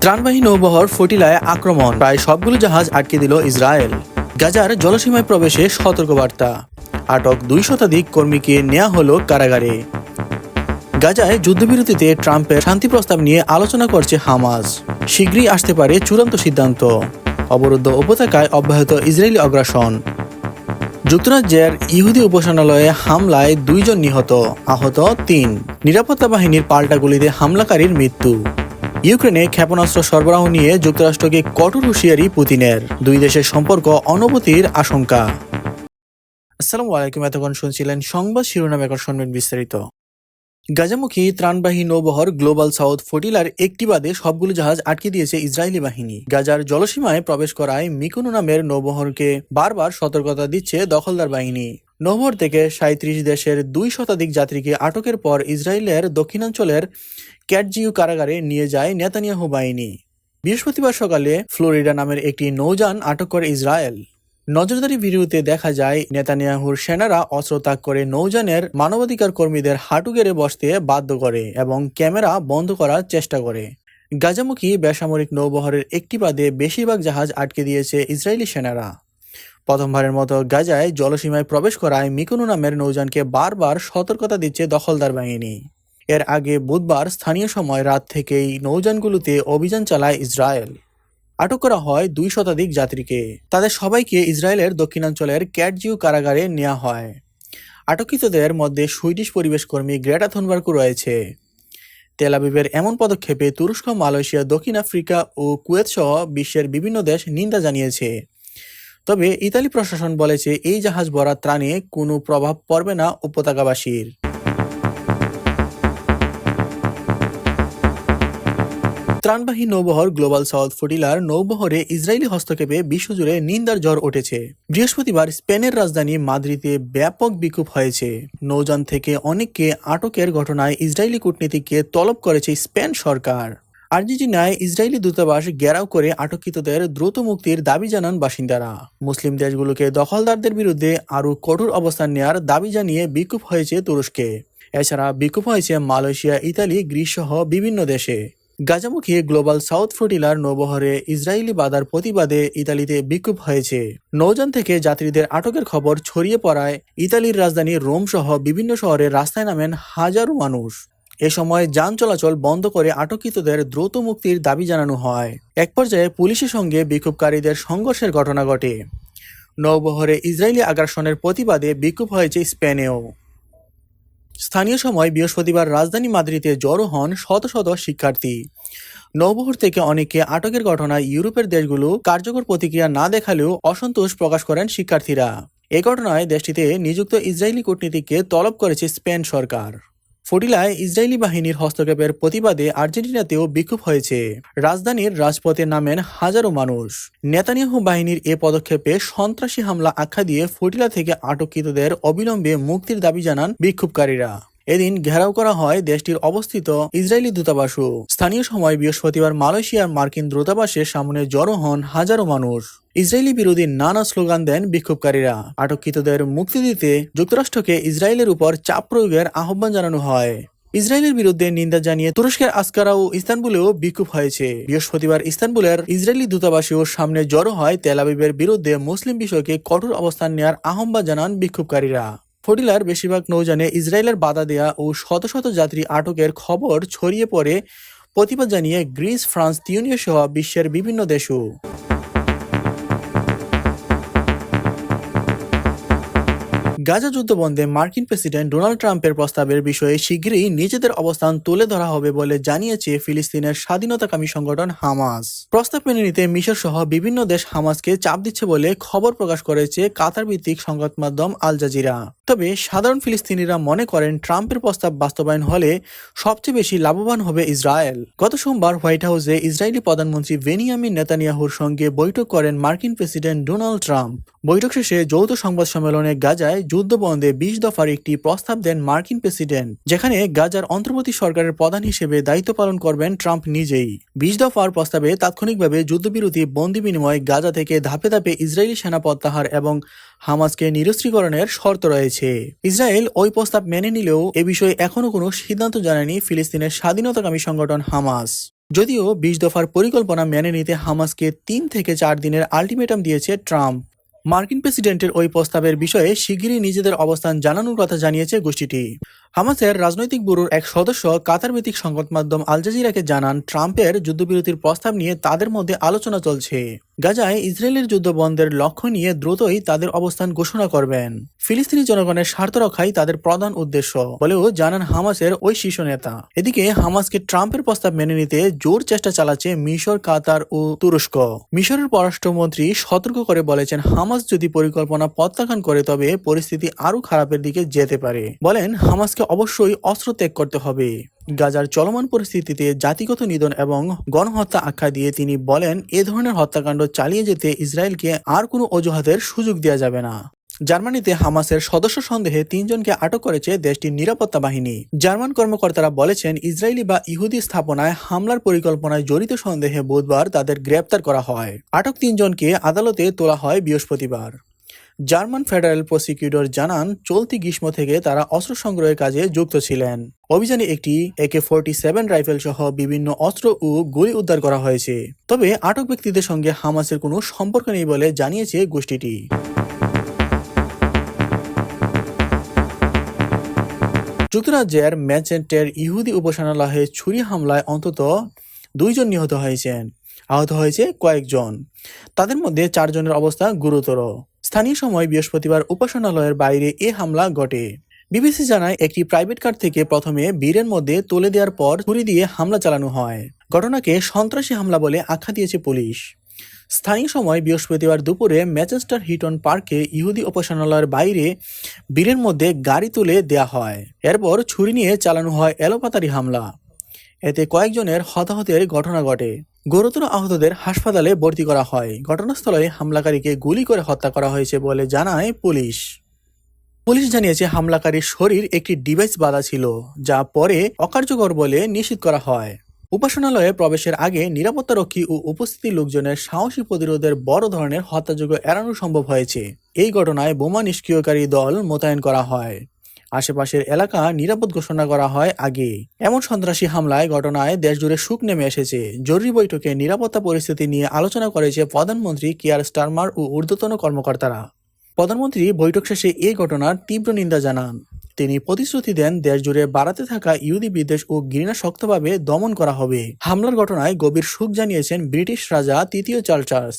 ত্রাণবাহী নৌবহর ফটিলায় আক্রমণ। প্রায় সবগুলো জাহাজ আটকে দিল ইসরায়েল। গাজার জলসীমায় প্রবেশে সতর্কবার্তা। আটক দুই শতাধিক কর্মীকে নেওয়া হলো কারাগারে। গাজায় যুদ্ধবিরতিতে ট্রাম্পের শান্তি প্রস্তাব নিয়ে আলোচনা করছে হামাস। শীঘ্রই আসতে পারে চূড়ান্ত সিদ্ধান্ত। অবরুদ্ধ উপত্যকায় অব্যাহত ইসরায়েলি অগ্রাসন। যুক্তরাজ্যের ইহুদি উপাসনালয়ে হামলায় দুইজন নিহত, আহত তিন। নিরাপত্তা বাহিনীর পাল্টা গুলিতে হামলাকারীর মৃত্যু। ইউক্রেনে ক্ষেপণাস্ত্র সরবরাহ নিয়ে যুক্তরাষ্ট্রকে কঠোর হুঁশিয়ারি পুতিনের। দুই দেশের সম্পর্ক অনবতির আশঙ্কা। আসসালামু আলাইকুম, এতক্ষণ শুনছিলেন সংবাদ শিরোনাম, এখন শুনবেন বিস্তারিত। গাজামুখী ত্রাণবাহী নৌবহর গ্লোবাল সাউথ ফটিলার একটি বাদে সবগুলো জাহাজ আটকে দিয়েছে ইসরায়েলি বাহিনী। গাজার জলসীমায় প্রবেশ করায় মিকুনু নামের নৌবহরকে বারবার সতর্কতা দিচ্ছে দখলদার বাহিনী। নৌবহর থেকে সাঁত্রিশ দেশের দুই শতাধিক যাত্রীকে আটকের পর ইসরায়েলের দক্ষিণাঞ্চলের ক্যাটজিউ কারাগারে নিয়ে যায় নেতানিয়াহু বাহিনী। বৃহস্পতিবার সকালে ফ্লোরিডা নামের একটি নৌযান আটক করে ইসরায়েল। নজরদারি ভিডিওতে দেখা যায়, নেতানিয়াহুর সেনারা অস্ত্র ত্যাগ করে নৌযানের মানবাধিকার কর্মীদের হাঁটু গেড়ে বসতে বাধ্য করে এবং ক্যামেরা বন্ধ করার চেষ্টা করে। গাজামুখী বেসামরিক নৌবহরের একটি বাদে বেশিরভাগ জাহাজ আটকে দিয়েছে ইসরায়েলি সেনারা। প্রথমবারের মতো গাজায় জলসীমায় প্রবেশ করায় মিকুনু নামের নৌযানকে বারবার সতর্কতা দিচ্ছে দখলদার বাহিনী। এর আগে বুধবার স্থানীয় সময় রাত থেকেই নৌযানগুলোতে অভিযান চালায় ইসরায়েল। আটক করা হয় দুই শতাধিক যাত্রীকে। তাদের সবাইকে ইসরায়েলের দক্ষিণাঞ্চলের ক্যাটজিউ কারাগারে নেওয়া হয়। আটককৃতদের মধ্যে সুইডিশ পরিবেশ কর্মী গ্রেটা থুনবার্গও রয়েছে। তেল আবিবের এমন পদক্ষেপে তুরস্ক, মালয়েশিয়া, দক্ষিণ আফ্রিকা ও কুয়েত সহ বিশ্বের বিভিন্ন দেশ নিন্দা জানিয়েছে। তবে ইতালি প্রশাসন বলেছে এই জাহাজ ভরা ত্রাণে কোনো প্রভাব পড়বে না উপত্যকাবাসীর। ত্রাণবাহী নৌবহর গ্লোবাল সাউথ ফটিলার নৌবহরে ইসরায়েলি হস্তক্ষেপে বিশ্বজুড়ে নিন্দার জ্বর উঠেছে। বৃহস্পতিবার স্পেনের রাজধানী মাদ্রিদে ব্যাপক বিক্ষোভ হয়েছে। নৌযান থেকে অনেককে আটকের ঘটনায় ইসরায়েলি কূটনীতিককে তলব করেছে স্পেন সরকার। আর্জেন্টিনায় ইসরায়েলি দূতাবাস ঘেরাও করে আটককৃতদের দ্রুত মুক্তির দাবি জানান বাসিন্দারা। মুসলিম দেশগুলোকে দখলদারদের বিরুদ্ধে আরও কঠোর অবস্থান নেওয়ার দাবি জানিয়ে বিক্ষোভ হয়েছে তুরস্কে। এছাড়া বিক্ষোভ হয়েছে মালয়েশিয়া, ইতালি, গ্রিস সহ বিভিন্ন দেশে। গাজামুখী গ্লোবাল সাউথ ফ্লোটিলার নৌবহরে ইসরায়েলি বাধার প্রতিবাদে ইতালিতে বিক্ষোভ হয়েছে। নৌযান থেকে যাত্রীদের আটকের খবর ছড়িয়ে পড়ায় ইতালির রাজধানী রোম সহ বিভিন্ন শহরে রাস্তায় নামেন হাজারো মানুষ। এ সময় যান চলাচল বন্ধ করে আটককৃতদের দ্রুত মুক্তির দাবি জানানো হয়। এক পর্যায়ে পুলিশের সঙ্গে বিক্ষোভকারীদের সংঘর্ষের ঘটনা ঘটে। নৌবহরে ইসরায়েলি আগ্রাসনের প্রতিবাদে বিক্ষোভ হয়েছে স্পেনেও। স্থানীয় সময় বৃহস্পতিবার রাজধানী মাদ্রিদে জড়ো হন শত শত শিক্ষার্থী। নৌবহর থেকে অনেকে আটকের ঘটনায় ইউরোপের দেশগুলো কার্যকর প্রতিক্রিয়া না দেখালেও অসন্তোষ প্রকাশ করেন শিক্ষার্থীরা। এ ঘটনায় দেশটিতে নিযুক্ত ইসরায়েলি কূটনীতিককে তলব করেছে স্পেন সরকার। ফটিলায় ইসরায়েলি বাহিনীর হস্তক্ষেপের প্রতিবাদে আর্জেন্টিনাতেও বিক্ষোভ হয়েছে। রাজধানীর রাজপথে নামেন হাজারো মানুষ। নেতানিয়াহু বাহিনীর এ পদক্ষেপে সন্ত্রাসী হামলা আখ্যা দিয়ে ফটিলা থেকে আটককৃতদের অবিলম্বে মুক্তির দাবি জানান বিক্ষোভকারীরা। এদিন ঘেরাও করা হয় দেশটির অবস্থিত ইসরায়েলি দূতাবাসও। স্থানীয় সময় বৃহস্পতিবার মালয়েশিয়ার মার্কিন দূতাবাসের সামনে জড়ো হন হাজারো মানুষ। ইসরায়েলি বিরোধী নানা স্লোগান দেন বিক্ষোভকারীরা। আটককৃতদের মুক্তি দিতে যুক্তরাষ্ট্রকে ইসরায়েলের উপর চাপ প্রয়োগের আহ্বান জানানো হয়। ইসরায়েলের বিরুদ্ধে নিন্দা জানিয়ে তুরস্কের আসকারা ও ইস্তানবুলেও বিক্ষোভ হয়েছে। বৃহস্পতিবার ইস্তানবুলের ইসরায়েলি দূতাবাসীও সামনে জড়ো হয় তেল আবিবের বিরুদ্ধে মুসলিম বিষয়কে কঠোর অবস্থান নেওয়ার আহ্বান জানান বিক্ষোভকারীরা। ফটিলার বেশিরভাগ নৌযানে ইসরায়েলের বাধা দেয়া ও শত শত যাত্রী আটকের খবর ছড়িয়ে পড়ে প্রতিবাদ জানিয়ে গ্রিস, ফ্রান্স, তিউনিয়া সহ বিশ্বের বিভিন্ন দেশও। গাজা যুদ্ধ বন্ধে মার্কিন প্রেসিডেন্ট ডোনাল্ড ট্রাম্পের প্রস্তাবের বিষয়ে শীঘ্রই নিজেদের অবস্থান তুলে ধরা হবে বলে জানিয়েছে ফিলিস্তিনের স্বাধীনতাকামী সংগঠন হামাস। প্রস্তাব মেনে নিতে মিশর সহ বিভিন্ন দেশ হামাসকে চাপ দিচ্ছে বলে খবর প্রকাশ করেছে কাতার ভিত্তিক সংবাদ মাধ্যম আল জাজিরা। তবে সাধারণ ফিলিস্তিনিরা মনে করেন ট্রাম্পের প্রস্তাব বাস্তবায়ন হলে সবচেয়ে বেশি লাভবান হবে ইসরায়েল। গত সোমবার হোয়াইট হাউসে ইসরায়েলি প্রধানমন্ত্রী বেনিয়ামিন নেতানিয়াহুর সঙ্গে বৈঠক করেন মার্কিন প্রেসিডেন্ট ডোনাল্ড ট্রাম্প। বৈঠক শেষে যৌথ সংবাদ সম্মেলনে গাজায় যুদ্ধ বন্ধে বিশ দফার একটি প্রস্তাব দেন মার্কিন প্রেসিডেন্ট, যেখানে গাজার অন্তর্বর্তী সরকারের প্রধান হিসেবে দায়িত্ব পালন করবেন ট্রাম্প নিজেই। বিশ দফার প্রস্তাবে তাৎক্ষণিকভাবে যুদ্ধবিরতি, বন্দি বিনিময়, গাজা থেকে ধাপে ধাপে ইসরায়েলি সেনা প্রত্যাহার এবং হামাসকে নিরস্ত্রীকরণের শর্ত রয়েছে। ইসরায়েল ওই প্রস্তাব মেনে নিলেও এ বিষয়ে এখনও কোনো সিদ্ধান্ত জানায়নি ফিলিস্তিনের স্বাধীনতাকামী সংগঠন হামাস। যদিও বিশ দফার পরিকল্পনা মেনে নিতে হামাসকে তিন থেকে চার দিনের আলটিমেটাম দিয়েছে ট্রাম্প। মার্কিন প্রেসিডেন্টের ওই প্রস্তাবের বিষয়ে শিগগিরই নিজেদের অবস্থান জানানোর কথা জানিয়েছে গোষ্ঠীটি। হামাসের রাজনৈতিক ব্যুরোর এক সদস্য কাতার ভিত্তিক সংবাদ মাধ্যম আল জাজিরাকে জানান, ট্রাম্পের যুদ্ধবিরতির প্রস্তাব নিয়ে তাদের মধ্যে আলোচনা চলছে। গাজায় ইসরায়েলের যুদ্ধ বন্ধের লক্ষ্য নিয়ে দ্রুতই তাদের অবস্থান ঘোষণা করবেন। ফিলিস্তিনি জনগণের স্বার্থ রক্ষাই তাদের প্রধান উদ্দেশ্য, বলেও জানান হামাসের ওই শীর্ষ নেতা। এদিকে হামাসকে ট্রাম্পের প্রস্তাব মেনে নিতে জোর চেষ্টা চালাচ্ছে মিশর, কাতার ও তুরস্ক। মিশরের পররাষ্ট্রমন্ত্রী সতর্ক করে বলেছেন, হামাস যদি পরিকল্পনা প্রত্যাখ্যান করে তবে পরিস্থিতি আরও খারাপের দিকে যেতে পারে। বলেন হামাসকে অবশ্যই অস্ত্র ত্যাগ করতে হবে। গাজার চলমান পরিস্থিতিতে জাতিগত নিধন এবং গণহত্যা আখ্যা দিয়ে তিনি বলেন, এ ধরনের হত্যাকাণ্ড চালিয়ে যেতে ইসরায়েলকে আর কোনো অজুহাতের সুযোগ দেওয়া যাবে না। জার্মানিতে হামাসের সদস্য সন্দেহে তিনজনকে আটক করেছে দেশটির নিরাপত্তা বাহিনী। জার্মান কর্মকর্তারা বলেছেন, ইসরায়েলি বা ইহুদি স্থাপনায় হামলার পরিকল্পনায় জড়িত সন্দেহে বুধবার তাদের গ্রেপ্তার করা হয়। আটক তিনজনকে আদালতে তোলা হয় বৃহস্পতিবার। জার্মান ফেডারেল প্রসিকিউটর জানান, চলতি গ্রীষ্ম থেকে তারা অস্ত্র সংগ্রহের কাজে যুক্ত ছিলেন। অভিযানে একটি একে ফোরটি সেভেন রাইফেল সহ বিভিন্ন অস্ত্র ও গুলি উদ্ধার করা হয়েছে। তবে আটক ব্যক্তিদের সঙ্গে হামাসের কোনো সম্পর্ক নেই বলে জানিয়েছে গোষ্ঠীটি। যুক্তরাজ্যের ম্যানচেস্টার ইহুদি উপাসনালয়ে ছুরি হামলায় অন্তত দুইজন নিহত হয়েছেন। আহত হয়েছে কয়েকজন। তাদের মধ্যে চারজনের অবস্থা গুরুতর। স্থানীয় সময় বৃহস্পতিবার উপাসনালয়ের বাইরে এ হামলা ঘটে। বিবিসি জানায়, একটি প্রাইভেট কার থেকে প্রথমে বীরের মধ্যে তুলে দেওয়ার পর ছুরি দিয়ে হামলা চালানো হয়। ঘটনাকে সন্ত্রাসী হামলা বলে আখ্যা দিয়েছে পুলিশ। স্থানীয় সময় বৃহস্পতিবার দুপুরে ম্যাচেস্টার হিটন পার্কে ইহুদি উপাসনালয়ের বাইরে বীরের মধ্যে গাড়ি তুলে দেয়া হয়। এরপর ছুরি নিয়ে চালানো হয় এলোপাতারি হামলা। এতে কয়েকজনের হতাহতের ঘটনা ঘটে। গুরুতর আহতদের হাসপাতালে ভর্তি করা হয়। ঘটনাস্থলে হামলাকারীকে গুলি করে হত্যা করা হয়েছে বলে জানায় পুলিশ। পুলিশ জানিয়েছে, হামলাকারীর শরীর একটি ডিভাইস বাধা ছিল, যা পরে অকার্যকর বলে নিশ্চিত করা হয়। উপাসনালয়ে প্রবেশের আগে নিরাপত্তারক্ষী ও উপস্থিতি লোকজনের সাহসী প্রতিরোধের বড় ধরনের হত্যাযোগ্য এড়ানো সম্ভব হয়েছে। এই ঘটনায় বোমা নিষ্ক্রিয়কারী দল মোতায়েন করা হয়। আশেপাশের এলাকা নিরাপদ ঘোষণা করা হয় আগে। এমন সন্ত্রাসী হামলায় ঘটনায় দেশজুড়ে সুখ নেমে এসেছে। জরুরি বৈঠকে নিরাপত্তা পরিস্থিতি নিয়ে আলোচনা করেছে প্রধানমন্ত্রী কিয়ার স্টারমার ও ঊর্ধ্বতন কর্মকর্তারা। প্রধানমন্ত্রী বৈঠক শেষে এই ঘটনার তীব্র নিন্দা জানান। তিনি প্রতিশ্রুতি দেন দেশজুড়ে বাড়াতে থাকা ইহুদি বিদ্বেষ ও ঘৃণা শক্তভাবে দমন করা হবে। হামলার ঘটনায় গভীর সুখ জানিয়েছেন ব্রিটিশ রাজা তৃতীয় চার্লস।